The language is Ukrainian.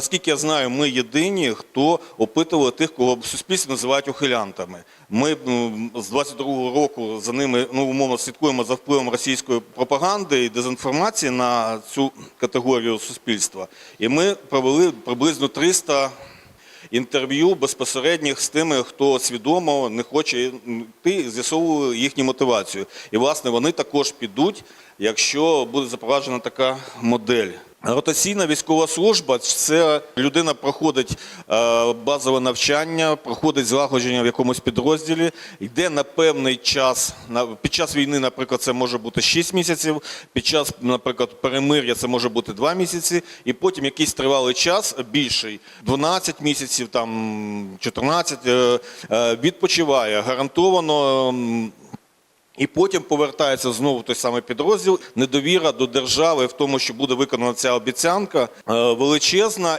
наскільки я знаю, ми єдині, хто опитували тих, кого в суспільстві називають ухилянтами. Ми з 22-го року за ними ну, умовно слідкуємо за впливом російської пропаганди і дезінформації на цю категорію суспільства. І ми провели приблизно 300 інтерв'ю безпосередніх з тими, хто свідомо не хоче йти, з'ясовували їхню мотивацію. І, власне, вони також підуть, якщо буде запроваджена така модель. Ротаційна військова служба це людина проходить е, базове навчання, проходить злагодження в якомусь підрозділі, йде на певний час. Під час війни, наприклад, це може бути 6 місяців, під час, наприклад, перемир'я це може бути 2 місяці, і потім якийсь тривалий час, більший, 12 місяців, там 14, е, е, відпочиває гарантовано. І потім повертається знову той самий підрозділ. Недовіра до держави в тому, що буде виконана ця обіцянка е, величезна.